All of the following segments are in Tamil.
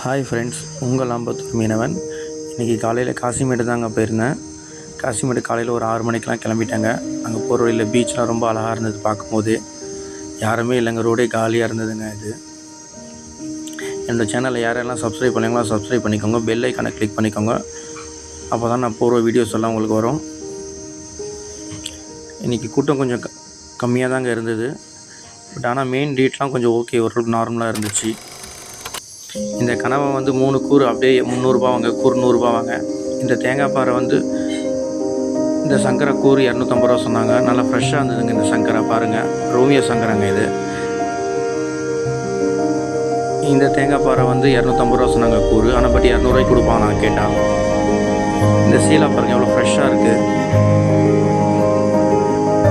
ஹாய் ஃப்ரெண்ட்ஸ் உங்கள் ஆம்பத்தூர் மீனவன். இன்றைக்கி காலையில் காசிமேடு தாங்க போயிருந்தேன். காசிமேடு காலையில் ஒரு ஆறு மணிக்கெலாம் கிளம்பிட்டாங்க. அங்கே போகிற வழியில் பீச்லாம் ரொம்ப அழகாக இருந்தது பார்க்கும்போது. யாருமே இல்லைங்க ரோடே காலியாக இருந்ததுங்க இது. என்னோடய சேனலை யாரெல்லாம் சப்ஸ்கிரைப் பண்ணீங்களோ சப்ஸ்கிரைப் பண்ணிக்கோங்க. பெல் ஐக்கானை கிளிக் பண்ணிக்கோங்க. அப்போ தான் நான் போகிற வீடியோஸ் எல்லாம் உங்களுக்கு வரும். இன்றைக்கி கூட்டம் கொஞ்சம் க கம்மியாக தாங்க இருந்தது பட் ஆனால் மெயின் ரேட்லாம் கொஞ்சம் ஓகே ஓரளவுக்கு நார்மலாக இருந்துச்சு. இந்த கனவை வந்து மூணு கூறு அப்படியே முந்நூறுரூபா வாங்க கூறு நூறுரூபா வாங்க. இந்த தேங்காய் பாறை வந்து இந்த சங்கரை கூறு இரநூத்தம்பது ரூபா சொன்னாங்க. நல்லா ஃப்ரெஷ்ஷாக இருந்ததுங்க இந்த சங்கரை பாருங்கள் ரோமியோ சங்கரங்க இது. இந்த தேங்காய் பாறை வந்து இரநூத்தம்பது ரூபா சொன்னாங்க கூறு. ஆனால் பட் இரநூறுவாய்க்கு கொடுப்பாங்க நான் கேட்டால் இந்த சீலா பாருங்கள் எவ்வளோ ஃப்ரெஷ்ஷாக இருக்குது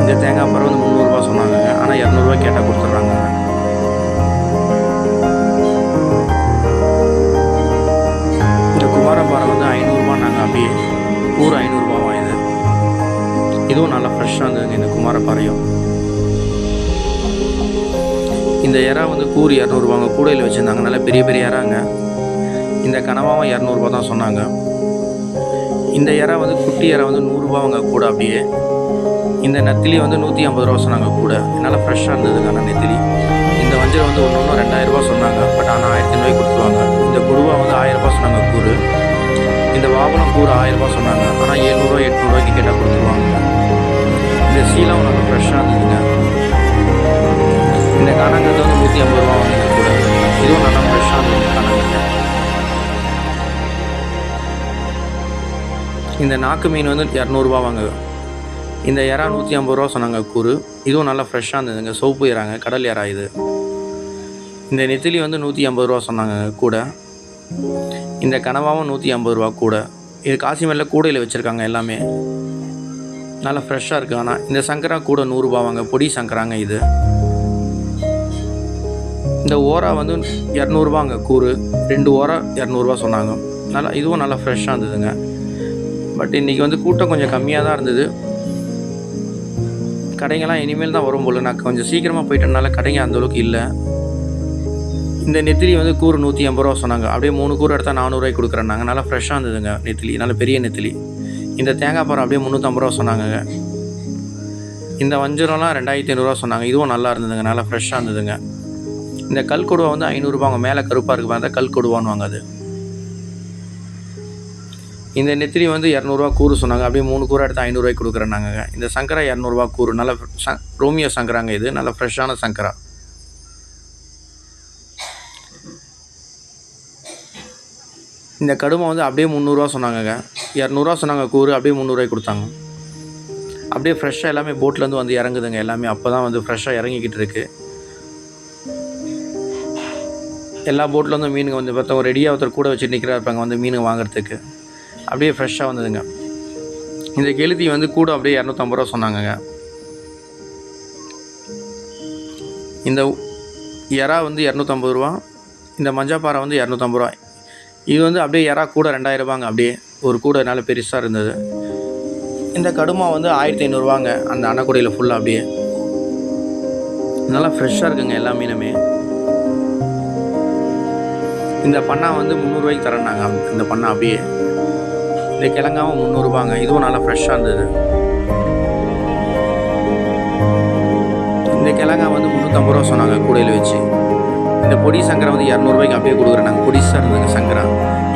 இந்த தேங்காய் பாறை வந்து முந்நூறுரூபா சொன்னாங்க ஆனால் இரநூறுவா கேட்டால் கொடுத்துட்றாங்க குமாரப்பாறை வந்து ஐநூறுரூவா நாங்கள் அப்படியே கூறு ஐநூறுரூவா இது இதுவும் நல்லா ஃப்ரெஷ்ஷாக இருந்ததுங்க இந்த குமாரப்பாறையும் இந்த இறா வந்து கூறு இரநூறுவாங்க கூடையில் வச்சுருந்தாங்க நல்லா பெரிய பெரிய இறாங்க. இந்த கனவாவும் இரநூறுபா தான் சொன்னாங்க. இந்த இறா வந்து குட்டி இறா வந்து நூறுரூபாவங்க கூட அப்படியே. இந்த நெத்திலி வந்து நூற்றி ஐம்பது ரூபா சொன்னாங்க கூட. நல்லா ஃப்ரெஷ்ஷாக இருந்ததுங்க நெத்திலி. இந்த வஞ்சிரம் வந்து ஒன்று ஒன்று ரெண்டாயிரரூபா சொன்னாங்க பட் ஆனால் ஆயிரத்தி ரூபாய் கொடுத்துருவாங்க. இந்த குருவா வந்து ஆயிரம் ரூபாய் சொன்னாங்க கூறு. இந்த வாகனம் கூறு ஆயிரம் ரூபாய் சொன்னாங்க. ஆனால் எழுநூறுவா எட்நூறுவாய்க்கு கேட்டால் கொடுத்துருவாங்க. இந்த சீலாம் நல்லா ஃப்ரெஷ்ஷாக இருந்ததுங்க. இந்த கணங்கிறது வந்து நூற்றி ஐம்பது ரூபா வாங்கின கூட இதுவும் நல்லா ஃப்ரெஷ்ஷாக இருந்தது காணாங்கத்தை இந்த நாக்கு மீன் வந்து இரநூறுபா வாங்க இந்த இறா நூற்றி ஐம்பது ரூபா சொன்னாங்க கூறு. இதுவும் நல்லா ஃப்ரெஷ்ஷாக இருந்ததுங்க. சோப்பு இறாங்க கடல் இறா இது. இந்த நெத்திலி வந்து நூற்றி ஐம்பது ரூபா சொன்னாங்க கூட. இந்த கனவாவும் நூற்றி ஐம்பது ரூபா கூட. இது காசிமேலில் கூடையில் வச்சுருக்காங்க எல்லாமே. நல்லா ஃப்ரெஷ்ஷாக இருக்குது ஆனால் இந்த சங்கரா கூட நூறுரூபா வாங்க. பொடி சங்கராங்க இது. இந்த ஓரா வந்து இரநூறுபாங்க கூறு. ரெண்டு ஓரா இரநூறுபா சொன்னாங்க. நல்லா இதுவும் நல்லா ஃப்ரெஷ்ஷாக இருந்ததுங்க. பட் இன்றைக்கி வந்து கூட்டம் கொஞ்சம் கம்மியாக தான் இருந்தது. கடைங்கெல்லாம் இனிமேல் தான் வரும் போல். நான் கொஞ்சம் சீக்கிரமாக போயிட்டனால கடைங்க அந்தளவுக்கு இல்லை. இந்த நெத்திலி வந்து கூறு நூற்றி ஐம்பது ரூபா சொன்னாங்க. அப்படியே மூணு கூறு எடுத்தால் நானூறுரூவாய்க்கு கொடுக்குறேன்னாங்க நல்லா ஃப்ரெஷ்ஷாக இருந்ததுங்க நெத்திலி. நல்ல பெரிய நெத்திலி. இந்த தேங்காய் பாறை அப்படியே முந்நூற்றம்பது ரூபா சொன்னாங்கங்க. இந்த வஞ்சரம்லாம் ரெண்டாயிரத்தி ஐநூறுரூவா சொன்னாங்க. இதுவும் நல்லா இருந்ததுங்க. நல்லா ஃப்ரெஷ்ஷாக இருந்ததுங்க. இந்த கல் கொடுவா வந்து ஐநூறுரூபாங்க மேலே கருப்பாக இருக்கு பார்த்தா கல் கொடுவான்னு அது. இந்த நெத்திரி வந்து இரநூறுவா கூறு சொன்னாங்க. அப்படியே மூணு கூறு எடுத்து ஐநூறுரூவாய்க்கு கொடுக்குறேன்னாங்க இந்த சங்கரா இரநூறுவா கூறு. நல்ல சங் ரோமியோ சங்கராங்க இது. நல்ல ஃப்ரெஷ்ஷான சங்கரா. இந்த கடுமை வந்து அப்படியே முந்நூறுரூவா சொன்னாங்கங்க. இரநூறுவா சொன்னாங்க கூறு அப்படியே முந்நூறுவாய்க்கு கொடுத்தாங்க. அப்படியே ஃப்ரெஷ்ஷாக எல்லாமே போட்லேருந்து வந்து இறங்குதுங்க எல்லாமே. அப்போ தான் வந்து ஃப்ரெஷ்ஷாக இறங்கிக்கிட்டு இருக்குது எல்லா போட்லேருந்து மீனுங்க வந்து பார்த்தா ஒரு ரெடியாக ஒருத்தர் கூட வச்சு நிற்கிறா இருப்பாங்க வந்து மீன் வாங்குறதுக்கு. அப்படியே ஃப்ரெஷ்ஷாக வந்ததுங்க. இந்த கெளுத்தி வந்து கூட அப்படியே இரநூத்தம்பது ரூபா சொன்னாங்கங்க. இந்த இறா வந்து இரநூத்தம்பது ரூபா இந்த மஞ்சாப்பாறை வந்து இரநூத்தம்பது ரூபா இது வந்து அப்படியே எறா கூட ரெண்டாயிரம் ரூபாங்க அப்படியே ஒரு கூட நல்ல பெருசாக இருந்தது. இந்த கடுமா வந்து ஆயிரத்தி ஐநூறுரூவாங்க அந்த அணக்குடையில் ஃபுல்லாக அப்படியே. நல்லா ஃப்ரெஷ்ஷாக இருக்குங்க எல்லா மீனுமே இந்த பண்ணா வந்து முந்நூறுரூவாய்க்கு தரேன்னாங்க. இந்த பண்ணா அப்படியே. இந்த கிழங்காவும் முந்நூறுபாங்க இதுவும் நல்லா ஃப்ரெஷ்ஷாக இருந்தது. இந்த கிழங்கா வந்து முந்நூற்றம்பது ரூபா சொன்னாங்க கூடையில் வச்சு. இந்த பொடி சங்கரை வந்து இரநூறுபாய்க்கு அப்படியே கொடுக்குறேன். நாங்கள் பொடிசாக இருந்ததுங்க சங்கரா.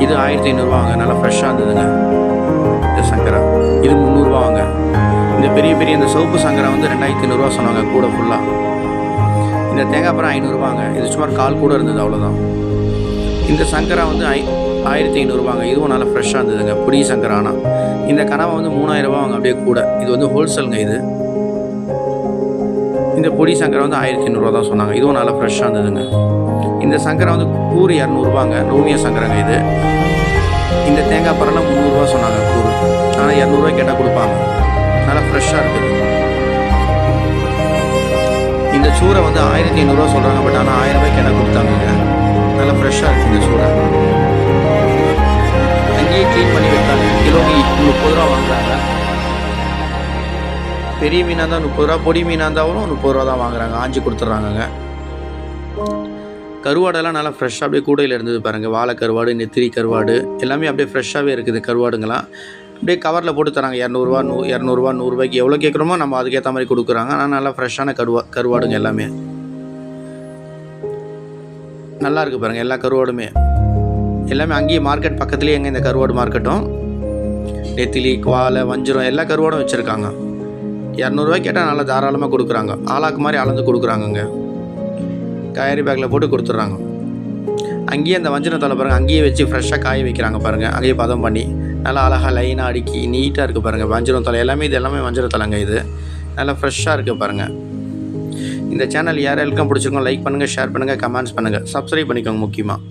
இது ஆயிரத்தி ஐநூறுரூவாங்க நல்லா ஃப்ரெஷ்ஷாக இருந்ததுங்க. இந்த சங்கரா. இது முந்நூறுபாவாங்க இந்த பெரிய பெரிய இந்த சோப்பு சங்கரா வந்து ரெண்டாயிரத்தி ஐநூறுரூவா சொன்னாங்க கூட ஃபுல்லாக இந்த தேங்காய் பழம் ஐநூறுரூவாங்க இது சும்மா கால் கூட இருந்தது அவ்வளோதான் இந்த சங்கரா வந்து ஐ ஆயிரத்தி ஐநூறுரூவாங்க இதுவும் நல்லா ஃப்ரெஷ்ஷாக இருந்ததுங்க. புடி சங்கரானா இந்த கனவை வந்து மூணாயிரம் ரூபாங்க அப்படியே கூட. இது வந்து ஹோல்சேலுங்க இது. இந்த பொடி சங்கரை வந்து ஆயிரத்தி ஐநூறுரூவா தான் சொன்னாங்க. இதுவும் நல்லா ஃப்ரெஷ்ஷாக இருந்ததுங்க. இந்த சங்கரை வந்து கூறு இரநூறுபாங்க ரோமியோ சங்கரங்க இது. இந்த தேங்காய் பரெல்லாம் முந்நூறுரூவா சொன்னாங்க கூறு. ஆனால் இரநூறுவா கேட்டால் கொடுப்பாங்க. நல்லா ஃப்ரெஷ்ஷாக இருக்குது. இந்த சூரை வந்து ஆயிரத்தி ஐநூறுரூவா சொல்கிறாங்க பட் ஆனால் ஆயிரம் ரூபாய் கேட்டால் கொடுத்தாங்க நல்லா ஃப்ரெஷ்ஷாக இருக்குது இந்த சூரை அங்கேயே க்ளீன் பண்ணி வைத்தாங்க கிலோக்கு முப்பது ரூபா வாங்குறாங்க. பெரிய மீனாக இருந்தால் முப்பது ரூபா பொடி மீனாக இருந்தாலும் முப்பது ரூபா தான் வாங்குறாங்க. ஆஞ்சி கொடுத்துட்றாங்கங்க. கருவாடெல்லாம் நல்லா ஃப்ரெஷ்ஷாக அப்படியே கூடையில் இருந்தது பாருங்கள் வாழை கருவாடு நெத்திரி கருவாடு எல்லாமே அப்படியே ஃப்ரெஷ்ஷாகவே இருக்குது கருவாடுங்களாம். அப்படியே கவரில் போட்டு தராங்க. இரநூறுவா நூ இரநூறுவா நூறுரூவாய்க்கு எவ்வளோ கேட்குறோமோ நம்ம அதுக்கேற்ற மாதிரி கொடுக்குறாங்க. ஆனால் நல்லா ஃப்ரெஷ்ஷான கருவா கருவாடுங்க எல்லாமே. நல்லா இருக்குது பாருங்கள் எல்லா கருவாடுமே. எல்லாமே அங்கேயே மார்க்கெட் பக்கத்துலேயே எங்கே இந்த கருவாடு மார்க்கெட்டும் நெத்திலி குவாலை வஞ்சிரம் எல்லா கருவாடும் வச்சுருக்காங்க. இரநூறுவா கேட்டால் நல்லா தாராளமாக கொடுக்குறாங்க. ஆளாக்கு மாதிரி அளந்து கொடுக்குறாங்கங்க. காய்கறி பேக்கில் போட்டு கொடுத்துட்றாங்க. அங்கேயே அந்த வஞ்சரம் பாருங்கள் அங்கேயே வச்சு ஃப்ரெஷ்ஷாக காய வைக்கிறாங்க பாருங்கள் அங்கேயே பதம் பண்ணி நல்லா அழகாக லைனாக அடுக்கி நீட்டாக இருக்குது பாருங்கள் வஞ்சரம் தலை எல்லாமே இது எல்லாமே வஞ்சரம் தலைங்க இது. நல்லா ஃப்ரெஷ்ஷாக இருக்குது பாருங்கள் இந்த சேனல் யார் யாருக்கும் பிடிச்சிருக்கோம் லைக் பண்ணுங்கள் ஷேர் பண்ணுங்கள் கமெண்ட்ஸ் பண்ணுங்கள் சப்ஸ்கிரைப் பண்ணிக்கோங்க முக்கியமாக